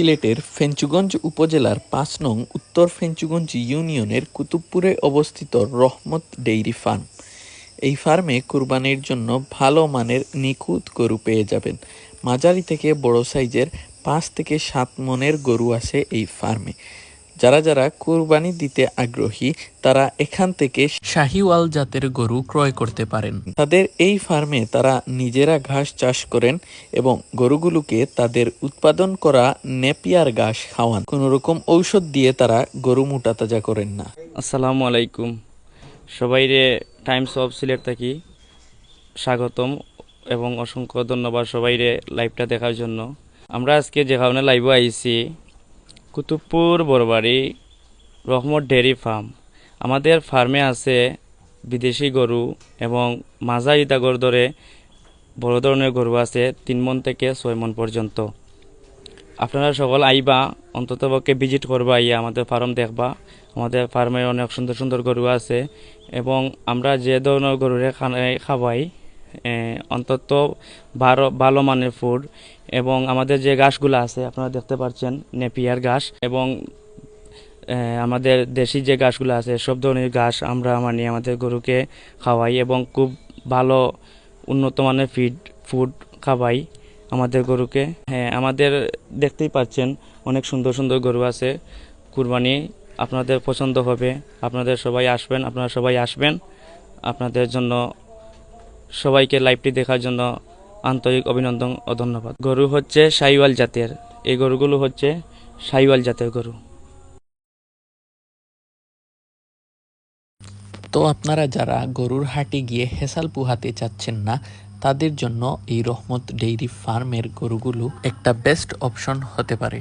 সিলেটের ফেঞ্চুগঞ্জ উপজেলার পাঁচ নং উত্তর ফেঞ্চুগঞ্জ ইউনিয়নের কুতুবপুরে অবস্থিত রহমত ডেইরি ফার্ম। এই ফার্মে কুরবানির জন্য ভালো মানের নিখুঁত গরু পেয়ে যাবেন। মাঝারি থেকে বড় সাইজের পাঁচ থেকে সাত মনের গরু আছে এই ফার্মে। যারা যারা কুরবানি দিতে আগ্রহী, তারা এখান থেকে শাহিওয়াল জাতের গরু ক্রয় করতে পারেন। তাদের এই ফার্মে তারা নিজেরা ঘাস চাষ করেন এবং গরুগুলোকে তাদের উৎপাদন করা নেপিয়ার ঘাস খাওয়ান। কোনো রকম ঔষধ দিয়ে তারা গরু মোটা তাজা করেন না। আসসালামু আলাইকুম। সবাইরে টাইমস অফ সিলেট থাকি। স্বাগতম এবং অসংখ্য ধন্যবাদ সবাইরে লাইভটা দেখার জন্য। আমরা আজকে যেখানে লাইভ আইছি কুতুবপুর বড়বাড়ি রহমত ডেয়ারি ফার্ম। আমাদের ফার্মে আছে বিদেশি গরু এবং মাঝারি দাগর ধরে বড় ধরনের গরু আছে তিন মন থেকে ছয় মন পর্যন্ত। আপনারা সকল আইবা, অন্তত পক্ষে ভিজিট করবা আইয়া আমাদের ফার্ম দেখবা। আমাদের ফার্মে অনেক সুন্দর সুন্দর গরু আছে এবং আমরা যে ধরনের গরুরে খাওয়াই অন্তত ভালো ভালো মানের ফুড এবং আমাদের যে ঘাসগুলো আছে, আপনারা দেখতে পাচ্ছেন নেপিয়ার ঘাস এবং আমাদের দেশি যে ঘাসগুলো আছে সব ধরনের ঘাস আমরা মানে আমাদের গরুকে খাওয়াই এবং খুব ভালো উন্নত মানের ফিড, ফুড খাওয়াই আমাদের গরুকে। হ্যাঁ আমাদের দেখতেই পাচ্ছেন, অনেক সুন্দর সুন্দর গরু আছে। কুরবানি আপনাদের পছন্দ হবে, আপনাদের সবাই আসবেন, আপনারা সবাই আসবেন, আপনাদের জন্য সবাইকে লাইভটি দেখার জন্য আন্তরিক অভিনন্দন ও ধন্যবাদ। গরু হচ্ছে সাইওয়াল জাতের। এই গরুগুলো হচ্ছে সাইওয়াল জাতের গরু। তো আপনারা যারা গরুর হাটে গিয়ে হেসাল পুহাতে চাচ্ছেন না, তাদের জন্য এই রহমত ডেইরি ফার্মের গরুগুলো একটা বেস্ট অপশন হতে পারে।